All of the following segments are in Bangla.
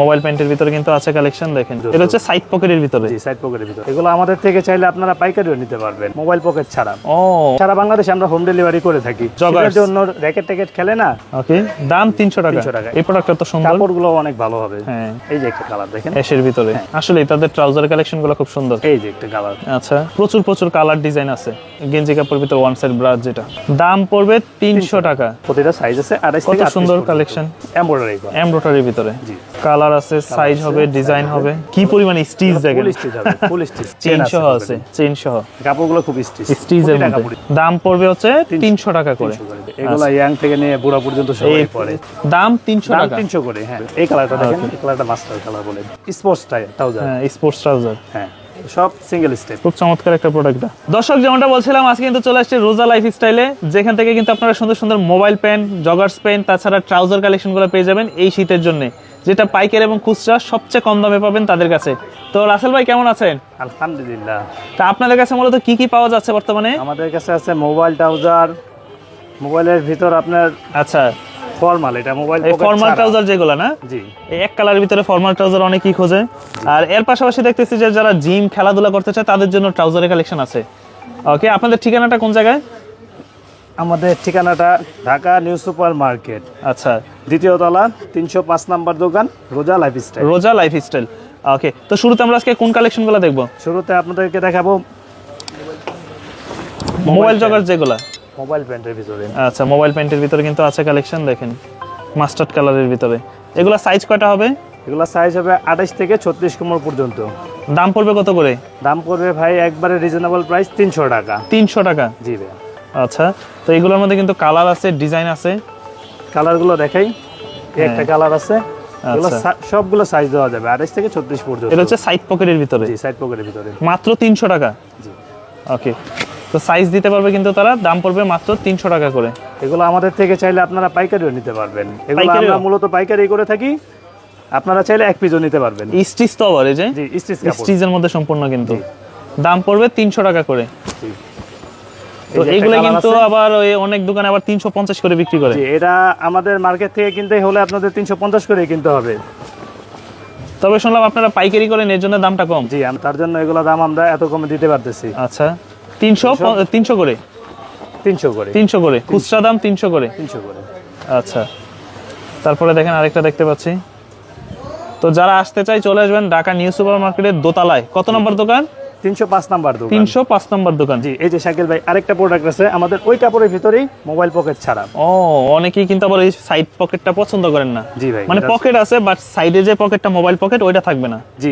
মোবাইল প্যান্টের ভিতরে কিন্তু আছে কালেকশন দেখেন। এটা হচ্ছে সাইড পকেটের ভিতরে। জি সাইড পকেটের ভিতরে। এগুলো আমাদের থেকে চাইলে আপনারা পাইকারিও নিতে পারবেন মোবাইল পকেট ছাড়া। ও। সারা বাংলাদেশে আমরা হোম ডেলিভারি করে থাকি। সেটার জন্য র্যাকেট ট্যাকেট খেলে না? ওকে দাম তিনশো টাকা। 300 টাকা। এই প্রোডাক্টটা তো সুন্দর। কাপড়গুলো অনেক ভালো হবে। হ্যাঁ। এই যে একটা কালার দেখেন। এসের ভিতরে। আসলে তাদের ট্রাউজার কালেকশনগুলো খুব সুন্দর। এই যে একটা কালার আচ্ছা প্রচুর প্রচুর কালার ডিজাইন আছে। গেঞ্জি কাপড়ের ভিতরে ওয়ান সাইড ব্রাশ যেটা। দাম পড়বে তিনশো টাকা। প্রতিটা সাইজ আছে আড়াইশ কত থেকে সুন্দর কালেকশন এমব্রয়ডারি এমব্রয়ডারির ভিতরে। জি। কালার আছে সাইজ হবে ডিজাইন হবে। কি পরিমাণ স্টিচ দেখেন? ফুল স্টিচ হবে ফুল স্টিচ চেইন সহ আছে চেইন সহ। কাপড়গুলো খুব স্টিচ স্টিচের মধ্যে। দাম পড়বে হচ্ছে তিনশো টাকা করে। এগুলো ইয়াং থেকে নিয়ে বুড়া পর্যন্ত সবাই পরে। দাম তিনশো দাম টাকা। তিনশো করে হ্যাঁ। এই কালারটা দেখেন এই কালারটা মাস্টার কালার বলে। স্পোর্টস ট্রাউজার হ্যাঁ স্পোর্টস ট্রাউজার হ্যাঁ সব সিঙ্গেল স্টেপ খুব চমৎকার একটা প্রোডাক্ট দর্শক যেমনটা বলছিলাম আজকে কিন্তু চলে আসছে রোজা লাইফ স্টাইলে যেখান থেকে কিন্তু আপনারা সুন্দর সুন্দর মোবাইল প্যান্ট জগার্স প্যান্ট তাছাড়া ট্রাউজার কালেকশনগুলো পেয়ে যাবেন এই শীতের জন্য। যেটা পাইকার এবং খুচরা সবচেয়ে কম দামে পাবেন তাদের কাছে। তো রাসেল ভাই কেমন আছেন? আলহামদুলিল্লাহ। তা আপনাদের কাছে মূলত কি কি পাওয়া যাচ্ছে বর্তমানে? আমাদের কাছে আছে মোবাইল ট্রাউজার মোবাইলের ভিতর আপনার আচ্ছা। ফর্মাল এটা মোবাইল ফর্মাল ট্রাউজার যেগুলো না? জি। এক কালারের ভিতরে ফর্মাল ট্রাউজার অনেকেই খোঁজে। আর এর পাশাপাশি দেখতেছি যে যারা জিম খেলাধুলা করতে চায় তাদের জন্য ট্রাউজারের কালেকশন আছে। ওকে আপনাদের ঠিকানাটা কোন জায়গায়? আমাদের ঠিকানাটা ঢাকা নিউ সুপার মার্কেট। আচ্ছা। দ্বিতীয় তলা তিনশো পাঁচ নাম্বার দোকান Roza life style Roza life style okay তো শুরুতে আমরা আজকে কোন কালেকশনগুলো দেখব? শুরুতে আপনাদেরকে দেখাবো মোবাইল জগার যেগুলা। মোবাইল প্যান্টের ভিতরে। আচ্ছা মোবাইল প্যান্টের ভিতরে কিন্তু আছে কালেকশন দেখেন। মাস্টার্ড কালারের ভিতরে। এগুলা সাইজ কয়টা হবে? এগুলা সাইজ হবে আঠাশ থেকে ছত্রিশ কোমর পর্যন্ত। দাম পড়বে কত করে? দাম পড়বে ভাই একবারে রিজনেবল প্রাইস তিনশো টাকা। তিনশো টাকা। জি ভাই আচ্ছা তো এগুলোর মধ্যে কিন্তু কালার আছে ডিজাইন আছে। কালারগুলো দেখাই। এই একটা কালার আছে। আচ্ছা। সবগুলো সাইজ দেওয়া যাবে আঠাশ থেকে ছত্রিশ পর্যন্ত। এটা হচ্ছে সাইড পকেটের ভিতরে। সাইড পকেটের ভিতরে। মাত্র তিনশো টাকা? ওকে তো সাইজ দিতে পারবে কিন্তু তারা দাম পড়বে মাত্র তিনশো টাকা করে। এগুলো আমাদের থেকে চাইলে আপনারা পাইকারিও নিতে পারবেন। এগুলো আমরা মূলত পাইকারি করে থাকি। আপনারা চাইলে এক পিসও নিতে পারবেন। স্টিচ তো আবার এই যে? স্টিচের মধ্যে সম্পূর্ণ কিন্তু। দাম পড়বে তিনশো টাকা করে। তো এগুলো কিন্তু আবার ওই অনেক দোকানে আবার করে বিক্রি করে। এটা আমাদের মার্কেট থেকে কিনতে হলে আপনাদের তিনশো পঞ্চাশ করে কিনতে হবে। তবে শুনলাম আপনারা পাইকারি করেন এর জন্য দামটা কম। জি তার জন্য এগুলো দাম আমরা এত কমে দিতে পারতেছি। আচ্ছা করে? তিনশো করে। তিনশো করে। খুচরা দাম তিনশো করে? তিনশো করে। আচ্ছা তারপরে দেখেন আরেকটা দেখতে পাচ্ছি। তো যারা আসতে চাই চলে আসবেন ঢাকা নিউ সুপার মার্কেটের দোতলায়। কত নম্বর দোকান? তিনশো পাঁচ নাম্বার দোকান। তিনশো পাঁচ নম্বর দোকান। জি এই যে শাকিল ভাই আরেকটা প্রোডাক্ট আছে। আমাদের ওই কাপড়ের ভিতরেই মোবাইল পকেট ছাড়া। ও অনেকেই কিন্তু আবার এই সাইড পকেটটা পছন্দ করেন না। জি ভাই মানে পকেট আছে বাট সাইডে যে পকেটটা মোবাইল পকেট ওইটা থাকবে না। জি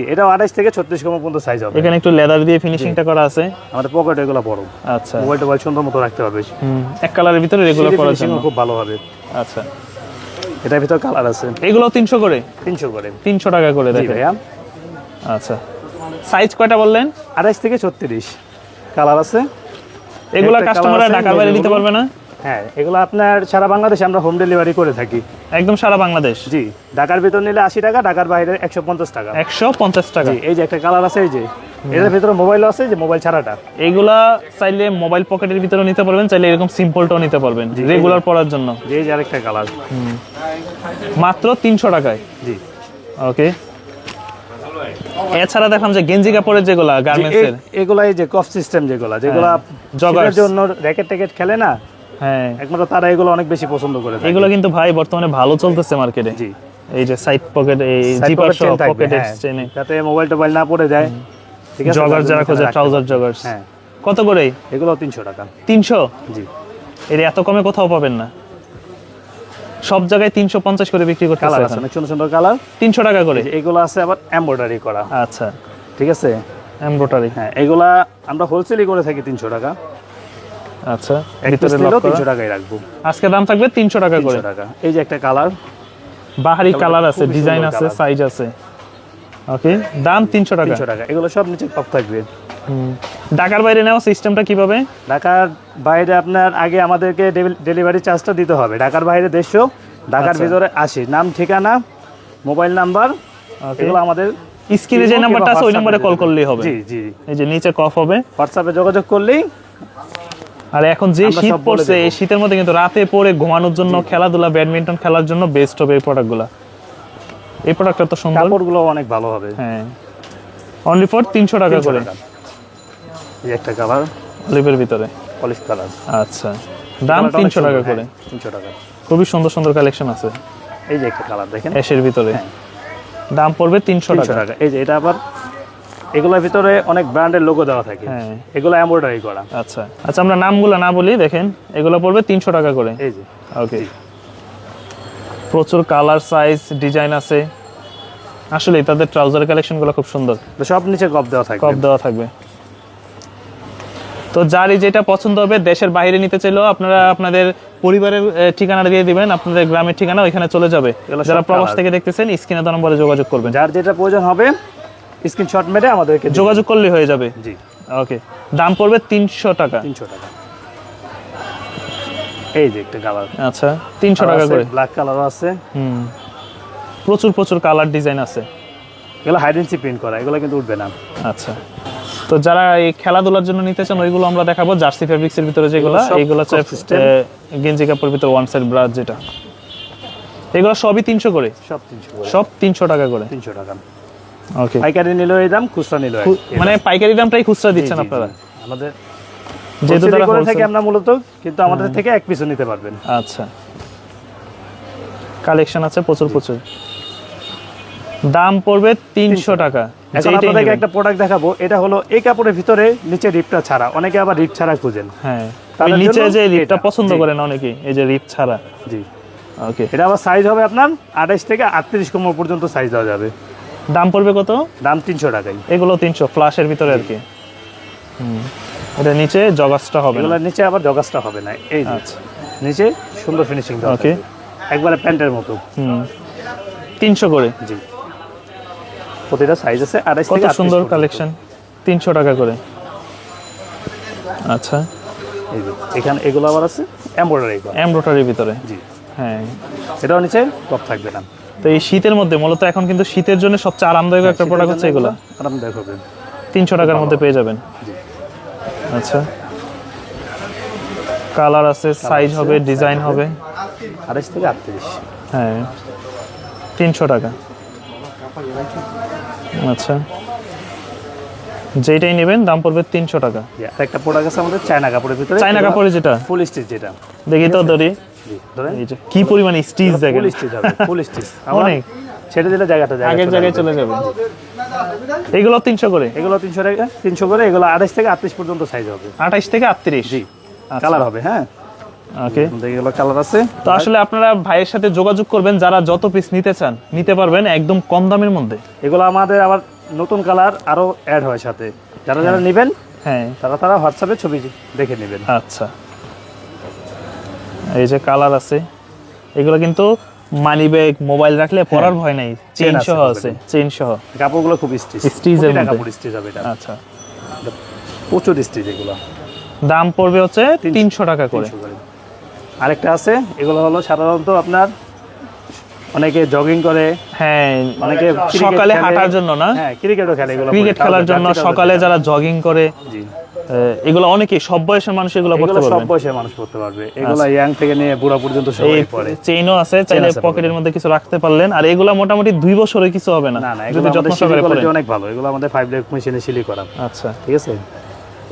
থেকে ছত্রিশ কম পর্যন্ত সাইজ হবে। এখানে একটু লেদার দিয়ে ফিনিশিংটা করা আছে। আমাদের পকেট এগুলো বড়। আচ্ছা। মোবাইল টোবাইল সুন্দর মতো রাখতে হবে এক কালারের ভিতরে রেগুলার করার জন্য। খুব ভালো হবে। আচ্ছা। এটার ভিতর কালার আছে। এগুলো তিনশো করে? তিনশো করে। তিনশো টাকা করে দেখেন। আচ্ছা। সাইজ কয়টা বললেন? আঠাশ থেকে ছত্রিশ। কালার আছে। এগুলা কাস্টমাররা ঢাকার বাইরে নিতে পারবে না? হ্যাঁ এগুলো আপনার সারা বাংলাদেশে আমরা হোম ডেলিভারি করে থাকি। একদম সারা বাংলাদেশ? জি ঢাকার ভিতর নিলে আশি টাকা ঢাকার বাইরে একশো পঞ্চাশ টাকা। একশো পঞ্চাশ টাকা। জি এই যে একটা কালার আছে এই যে। এটার ভিতরে মোবাইল আছে যে মোবাইল ছাড়াটা। এইগুলা চাইলে মোবাইল পকেটের ভিতরে নিতে পারবেন চাইলে এরকম সিম্পলটাও নিতে পারবেন রেগুলার পড়ার জন্য। যে আরেকটা কালার মাত্র তিনশো টাকায়? জি। ওকে এছাড়া দেখলাম যে গেঞ্জি কাপড়ের যেগুলা গার্মেন্টস এর এ- এগুলা এই যে কফ সিস্টেম যেগুলা যেগুলা joggers। শীতের জন্য র্যাকেট ট্যাকেট খেলে না? হ্যাঁ। একমাত্র তারা এগুলো অনেক বেশি পছন্দ করে। এগুলো কিন্তু ভাই বর্তমানে ভালো চলতেছে মার্কেটে জি। এই যে সাইড পকেট এই জিপার সহ হ্যাঁ। চেনে যাতে মোবাইল টোবাইল না পড়ে যায়। ঠিক আছে জগার যারা খোঁজে ট্রাউজার। জগার্স হ্যাঁ। কত করে? এগুলো তিনশো টাকা। তিনশো? জি। এর এত কমে কোথাও পাবেন না। সব জায়গায় তিনশো পঞ্চাশ করে বিক্রি করতে কালার আছে অনেক সুন্দর সুন্দর কালার তিনশো টাকা করে। এগুলো আছে আবার এমব্রয়ডারি করা। আচ্ছা। ঠিক আছে? এমব্রয়ডারি হ্যাঁ এগুলা আমরা হোলসেলই করে থাকি তিনশো টাকা। আচ্ছা ভিতরে। তিনশো টাকাই রাখব। আজকে দাম থাকবে তিনশো টাকা করে। টাকা। এই যে একটা কালার বাহারি কালার আছে ডিজাইন আছে সাইজ আছে। ওকে দাম তিনশো টাকা। তিনশো টাকা। এগুলো সব নিচে থাকবে। ঢাকার বাইরে নেওয়া সিস্টেমটা কীভাবে? ঢাকার বাইরে আপনার আগে আমাদেরকে ডেলিভারি চার্জটা দিতে হবে। ঢাকার বাইরে দেড়শো ঢাকার আচ্ছা। ভিতরে আশি। নাম ঠিকানা মোবাইল নাম্বার এগুলো আমাদের স্ক্রিনে যে নাম্বারটা আছে ওই নাম্বারে কল করলেই হবে। জি জি। এই যে নিচে কফ হবে। হোয়াটসঅ্যাপে যোগাযোগ করলেই আর এখন যে শীত পড়ছে এই শীতের মধ্যে কিন্তু রাতে পরে ঘুমানোর জন্য খেলাধুলা ব্যাডমিন্টন খেলার জন্য বেস্ট হবে এই প্রোডাক্টগুলো এই প্রোডাক্টটা তো সুন্দর। কাপড়গুলো অনেক ভালো হবে। হ্যাঁ। অনলি ফর তিনশো টাকা করে। এই একটা কালার। অলিভের ভিতরে? Polish colour. আচ্ছা। দাম তিনশো টাকা করে। তিনশো টাকা। খুবই সুন্দর সুন্দর কালেকশন আছে। এই যে একটা কালার দেখেন। অ্যাশের ভিতরে। হ্যাঁ। দাম পড়বে তিনশো টাকা। এই যে এটা আবার এগুলোর ভিতরে অনেক ব্র্যান্ডের লোগো দেওয়া থাকে। হ্যাঁ। এগুলো এমব্রয়ডারি করা। আচ্ছা। আচ্ছা আমরা নামগুলো না বলি দেখেন। এগুলো পড়বে তিনশো টাকা করে। এই যে। ওকে প্রচুর কালার সাইজ ডিজাইন আছে। আসলে তাদের ট্রাউজার কালেকশনগুলো খুব সুন্দর। সব নিচে গপ দেওয়া থাকবে। কপ দেওয়া থাকবে। তো যারই যেটা পছন্দ হবে দেশের বাইরে নিতে চাইলেও আপনারা আপনাদের পরিবারের ঠিকানা দিয়ে দিবেন আপনাদের গ্রামের ঠিকানা ওইখানে চলে যাবে। যারা প্রবাস থেকে দেখতেছেন স্ক্রিনে নম্বরে যোগাযোগ করবেন। যার যেটা প্রয়োজন হবে স্ক্রিনশট মেরে আমাদেরকে যোগাযোগ করলে হয়ে যাবে। জি। ওকে। দাম পড়বে তিনশো টাকা। তিনশো টাকা। এই যে একটা কালার। আচ্ছা তিনশো টাকা করে। ব্ল্যাক কালারও আছে। হুম। প্রচুর প্রচুর কালার ডিজাইন আছে। এগুলো হাইডেন্সি প্রিন্ট করা এগুলো কিন্তু উঠবে না। আচ্ছা। তো যারা এই খেলাধুলার জন্য নিতে চান ওইগুলো আমরা দেখাবো। জার্সি ফেব্রিক্স এর ভিতরে যেগুলো এইগুলো হচ্ছে গেঞ্জি কাপড়ের ভিতরে ওয়ান সাইড ব্রাশ যেটা। এগুলো সবই তিনশো করে? সব তিনশো করে। সব তিনশো টাকা করে? তিনশো টাকা। ওকে পাইকারি নিলেও এই দাম খুচরা নিলেও এই মানে পাইকারি দামটাই খুচরা দিচ্ছেন আপনারা? আমাদের যেহেতু তারা করে থাকি আমরা মূলত কিন্তু আমাদের থেকে এক পিসও নিতে পারবেন। আচ্ছা। কালেকশন আছে প্রচুর প্রচুর। দাম পড়বে তিনশো টাকা। এখন আপনাদেরকে একটা প্রোডাক্ট দেখাবো এটা হলো এই কাপড়ের ভিতরে নিচে রিপটা ছাড়া। অনেকে আবার রিপ ছাড়া খুঁজেন। হ্যাঁ। নিচে যে রিপটা পছন্দ করেন অনেকে এই যে রিপ ছাড়া। জি। ওকে এটা আবার সাইজ হবে আপনার থেকে আটত্রিশ কোমর পর্যন্ত সাইজ দেওয়া যাবে। দাম পড়বে কত? দাম তিনশো টাকাই। এগুলো তিনশো ফ্লাশের ভিতরে আর কি। হুম। এটা নিচে জগাসটা হবে না। এগুলোর নিচে আবার জগাসটা হবে না এই আচ্ছা। নিচে সুন্দর ফিনিশিং ওকে একবারে প্যান্টের মতো। হুম। তিনশো করে। জি। প্রতিটা সাইজ আছে আড়াইশ কত সুন্দর কালেকশন তিনশো টাকা করে। আচ্ছা। এখানে এগুলো আবার আছে এমব্রয়ডারি এমব্রয়ডারির ভিতরে? জি। হ্যাঁ। এটাও নিচে টপ থাকবে না। তো এই শীতের মধ্যে মূলত এখন কিন্তু শীতের জন্য সবচেয়ে আরামদায়ক একটা প্রোডাক্ট হচ্ছে এগুলো। আরামদায়ক হবে। তিনশো টাকার মধ্যে পেয়ে যাবেন। জি। আচ্ছা। কালার আছে সাইজ হবে ডিজাইন হবে আড়াইশ থেকে আটত্রিশ। হ্যাঁ। তিনশো টাকা। আচ্ছা। যেটাই নেবেন দাম পড়বে তিনশো টাকা। একটা প্রোডাক্ট আছে আমাদের চায়না কাপড়ের ভিতরে। চাইনা কাপড়ে যেটা। ফুল স্টিচ যেটা। দেখি তো ধরি। কি পরিমাণ স্টিচ দেখেন। ফুল স্টিচ হবে ফুল স্টিচ অনেক। ছেড়ে দিলে জায়গাটা জায়গা আগের চলে জায়গায় চলে যাবে। এগুলো তিনশো করে? এগুলো তিনশো টাকা তিনশো করে এগুলো আড়াইশ থেকে আটত্রিশ পর্যন্ত সাইজ হবে। আঠাইশ থেকে আটত্রিশ। জি কালার হবে হ্যাঁ? ওকে এগুলো কালার আছে। তো আসলে আপনারা ভাইয়ের সাথে যোগাযোগ করবেন যারা যত পিস নিতে চান নিতে পারবেন একদম কম দামের মধ্যে। এগুলো আমাদের আবার নতুন কালার আরও অ্যাড হয় সাথে। যারা যারা নেবেন হ্যাঁ। তারা তারা হোয়াটসঅ্যাপে ছবি দেখে নেবেন। আচ্ছা। এই যে কালার আছে এগুলো কিন্তু মানি ব্যাগ মোবাইল রাখলে পরার ভয় নাই। চেইন সহ আছে চেইন সহ। কাপড়গুলো খুব স্টিচ কাপড় স্টিচ হবে এটা। আচ্ছা। প্রচুর স্টিচ এগুলো। দাম পড়বে হচ্ছে তিনশো টাকা করে। আরেকটা আছে এগুলো হলো সাধারণত আপনার অনেকে জগিং করে। হ্যাঁ অনেকে সকালে হাঁটার জন্য না? হ্যাঁ ক্রিকেটও খেলে এগুলো ক্রিকেট খেলার জন্য সকালে যারা জগিং করে জি। এগুলো অনেকেই সব বয়সের মানুষ এগুলো পড়তে সব বয়সের মানুষ পড়তে পারবে। এগুলো ইয়াং থেকে নিয়ে বুড়া পর্যন্ত সবাই পরে চেইনও আছে চাইলে পকেটের মধ্যে কিছু রাখতে পারলেন। আর এগুলো মোটামুটি দুই বছরের কিছু হবে না। না না এগুলো যত্ন সহকারে অনেক ভালো। এগুলো আমাদের ফাইভ লেগ মেশিনে সিলি করা আচ্ছা। ঠিক আছে?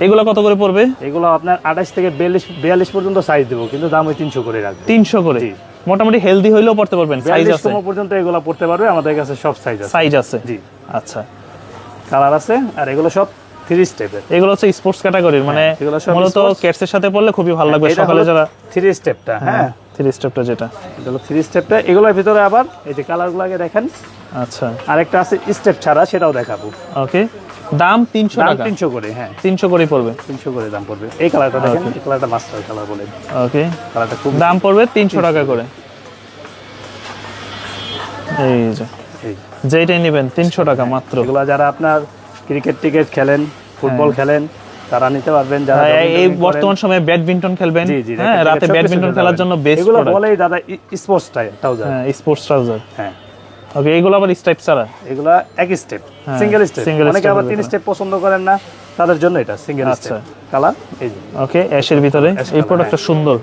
এগুলো কত করে পড়বে? এগুলো আপনার আঠাশ থেকে বিয়াল্লিশ বিয়াল্লিশ পর্যন্ত সাইজ দেবো কিন্তু দাম ওই তিনশো করে রাখবে। তিনশো করে? মোটামুটি হেলদি হইলেও পড়তে পারবেন সাইজ আছে। পর্যন্ত এগুলো পড়তে পারবে আমাদের কাছে সব সাইজ আছে। সাইজ আছে? জি। আচ্ছা। কালার আছে আর এগুলো সব থ্রি স্টেপের এগুলো হচ্ছে স্পোর্টস ক্যাটাগরির মানে মূলত sports। সাথে পড়লে খুবই ভালো লাগবে সকালে যারা থ্রি স্টেপটা হ্যাঁ থ্রি স্টেপটা যেটা। এটা হলো থ্রি স্টেপটা এগুলোর ভিতরে আবার এই যে কালারগুলো আগে দেখেন। আচ্ছা। আরেকটা আছে স্টেপ ছাড়া সেটাও দেখাবো। ওকে দাম তিনশো টাকা। তিনশো করে হ্যাঁ। তিনশো করেই পড়বে? তিনশো করে দাম পড়বে। এই কালারটা দেখেন এই কালারটা মাস্টার কালার বলে। ওকে। কালারটা খুব দাম পড়বে তিনশো টাকা করে। এই যে এই। যেটাই নেবেন তিনশো টাকা মাত্র। এগুলো যারা আপনার ক্রিকেট টিকেট খেলেন ফুটবল খেলেন তারা নিতে পারবেন যারা হ্যাঁ, এই বর্তমান সময়ে ব্যাডমিন্টন খেলবেন। হ্যাঁ রাতে ব্যাডমিন্টন খেলার জন্য বেস্ট এগুলো বলেই দাদা স্পোর্টস ট্রাউজার হ্যাঁ স্পোর্টস ট্রাউজার হ্যাঁ। ওকে এগুলো আবার স্টাইপ ছাড়া? এগুলা এক স্টেপ হ্যাঁ, সিঙ্গেল স্টেপ অনেকে আবার তিন স্টেপ পছন্দ করেন না তাদের জন্য এটা সিঙ্গেল। স্টেপ কালার এই যে। ওকে অ্যাশের ভিতরে। এই প্রোডাক্টটা সুন্দর।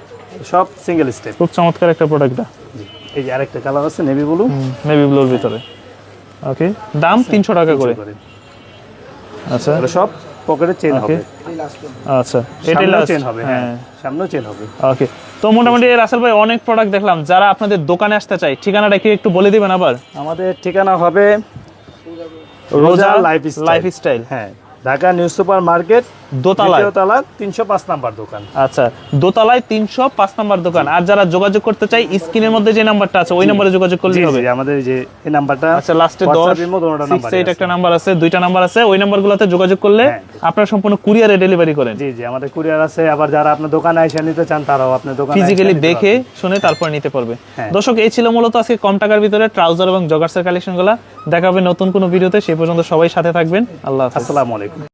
সব সিঙ্গেল স্টেপ খুব চমৎকার একটা প্রোডাক্টটা এই যে আরেকটা কালার আছে নেভি ব্লু নেভি ব্লুর ভিতরে। ওকে দাম তিনশো টাকা করে। আচ্ছা। সব পকেটে চেন হবে। আচ্ছা এটাই চেন হবে হ্যাঁ হ্যাঁ। সামনেও চেন হবে। ওকে তো মোটামুটি রাসেল ভাই অনেক প্রোডাক্ট দেখলাম। যারা আপনাদের দোকানে আসতে চায় ঠিকানাটা কি একটু বলে দিবেন আবার? আমাদের ঠিকানা হবে রোজা লাইফ লাইফ স্টাইল হ্যাঁ ঢাকা নিউ সুপার মার্কেট দোতলায়। দ্বিতীয় তিনশো পাঁচ নাম্বার দোকান। আচ্ছা দোতলায় তিনশো পাঁচ নাম্বার দোকান। আর যারা যোগাযোগ করতে চাই স্ক্রিনের মধ্যে যে নাম্বারটা আছে ওই নাম্বারে যোগাযোগ করলে হবে। আমাদের যে এই নাম্বারটা আচ্ছা লাস্টে দশ এইট একটা নাম্বার আছে দুইটা নাম্বার আছে ওই নাম্বারগুলোতে যোগাযোগ করলে হ্যাঁ। আপনারা সম্পূর্ণ কুরিয়ারে ডেলিভারি করেন। জি জি আমাদের কুরিয়ার আছে আবার যারা আপনার দোকানে এসে নিতে চান তারাও আপনার দোকানে ফিজিক্যালি দেখে শুনে তারপর নিতে পারবে। হ্যাঁ। দর্শক এই ছিল মূলত আজকে কম টাকার ভিতরে ট্রাউজার এবং জগার্সের কালেকশনগুলো দেখা হবে নতুন কোনো ভিডিওতে সেই পর্যন্ত সবাই সাথে থাকবেন। আল্লাহ আসসালামু আলাইকুম।